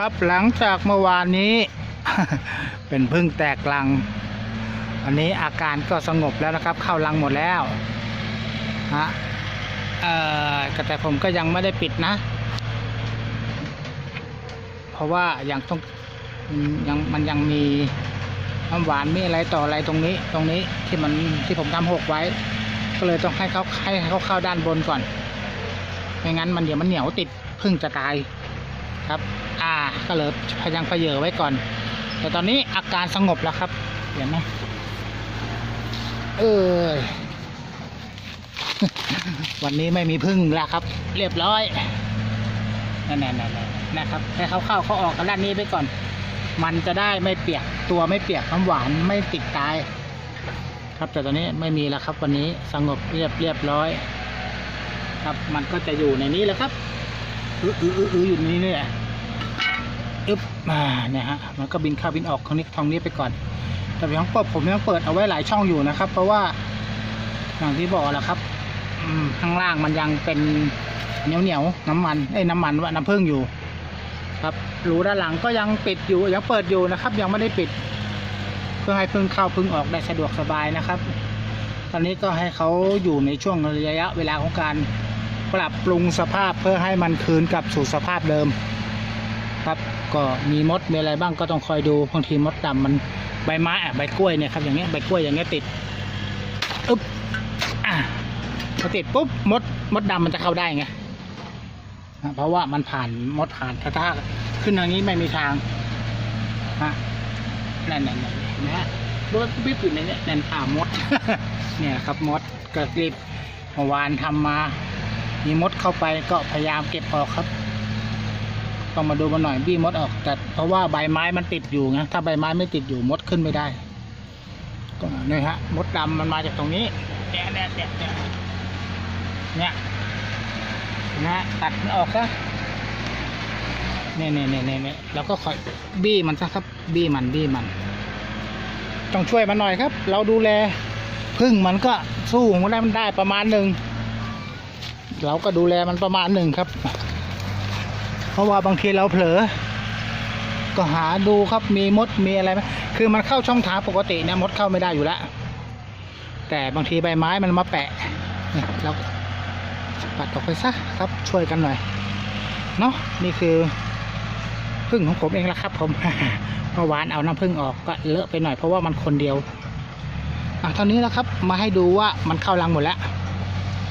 ครับหลังจากเมื่อวานนี้ เป็นพึ่งแตกลังวันนี้อาการก็สงบแล้วนะครับ เข้ารังหมดแล้วฮะเอ่อแต่ผมก็ยังไม่ได้ปิดนะ เพราะว่ายังต้องยังมันยังมีน้ำหวานมีอะไรต่ออะไรตรงนี้ ตรงนี้ที่มันที่ผมทำหกไว้ ก็เลยต้องให้เขาให้เขาเข้าด้านบนก่อนไม่งั้นมันเดี๋ยวมันเหนียวติดพึ่งจะตาย ครับ อ่าก็เลยพยังพเยอไว้ก่อน แต่ตอนนี้อาการสงบแล้วครับ เห็นไหมเออวันนี้ไม่มีพึ่งแล้วครับ เรียบร้อยนั่นๆๆนะครับให้เขาเข้าเขาออกกันด้านนี้ไปก่อน มันจะได้ไม่เปียกตัวไม่เปียกน้ำหวานไม่ติดตาย ครับแต่ตอนนี้ไม่มีแล้วครับ วันนี้สงบเรียบเรียบร้อย ครับมันก็จะอยู่ในนี้แหละครับ อืออืออืออือยู่ในนี้นี่ยอึ๊บมาเนี่ยฮะมันก็บินเข้าบินออกทางนี้ทางนี้ไปก่อน แต่ยังเปิดผมยังเปิดเอาไว้หลายช่องอยู่นะครับ เพราะว่าอย่างที่บอกแหละครับอืมข้างล่างมันยังเป็นเหนียวเหนียวน้ำมันเอ้น้ำมันว่าน้ำผึ้งอยู่ ครับรูด้านหลังก็ยังปิดอยู่ยังเปิดอยู่นะครับ ยังไม่ได้ปิด เพื่อให้พึ่งเข้าพึ่งออกได้สะดวกสบายนะครับ ตอนนี้ก็ให้เขาอยู่ในช่วงระยะเวลาของการ ปรับปรุงสภาพเพื่อให้มันคืนกลับสู่สภาพเดิม ครับก็มีมดมีอะไรบ้างก็ต้องคอยดูบางทีมดดำมันใบไม้อะใบกล้วยเนี่ยครับอย่างเงี้ยใบกล้วยอย่างเงี้ยติดอึ๊บอะพอติดปุ๊บมดมดดำมันจะเข้าได้ไงเพราะว่ามันผ่านมดผ่านถ้าถ้าขึ้นทางนี้ไม่มีทางฮะนั่นนั่นนั่นนะฮะรถบิ๊บอยู่ในเนี้ยนั่นอ่ามด เนี่ยครับมดกระกริบเมื่อวานทำมา มีมดเข้าไปก็พยายามเก็บออกครับต้องมาดูมันหน่อยบี้มดออกแต่เพราะว่าใบไม้มันติดอยู่ไงถ้าใบไม้ไม่ติดอยู่มดขึ้นไม่ได้ก็นี่ฮะมดดำมันมาจากตรงนี้เนี่ยเนี่ยเนี่ยนะตัดมันออกซะเนี่ยเนี่ยเนี่ยเนี่ยเนี่ยแล้วก็คอยบี้มันซะครับ บี้มันบี้มัน ต้องช่วยมันหน่อยครับ เราดูแลพึ่งมันก็สู้มันได้มันได้ประมาณหนึ่ง เราก็ดูแลมันประมาณหนึ่งครับ เพราะว่าบางทีเราเผลอ ก็หาดูครับมีมดมีอะไรไหมคือมันเข้าช่องทางปกติเนี่ยมดเข้าไม่ได้อยู่แล้ว แต่บางทีใบไม้มันมาแปะเนี่ยเราปัดออกไปซะครับช่วยกันหน่อยเนาะนี่คือพึ่งของผมเองละครับ ผมเมื่อวานเอาน้ำพึ่งออกก็เลอะไปหน่อยเพราะว่ามันคนเดียวอะเท่านี้แล้วครับ มาให้ดูว่ามันเข้ารังหมดแล้ว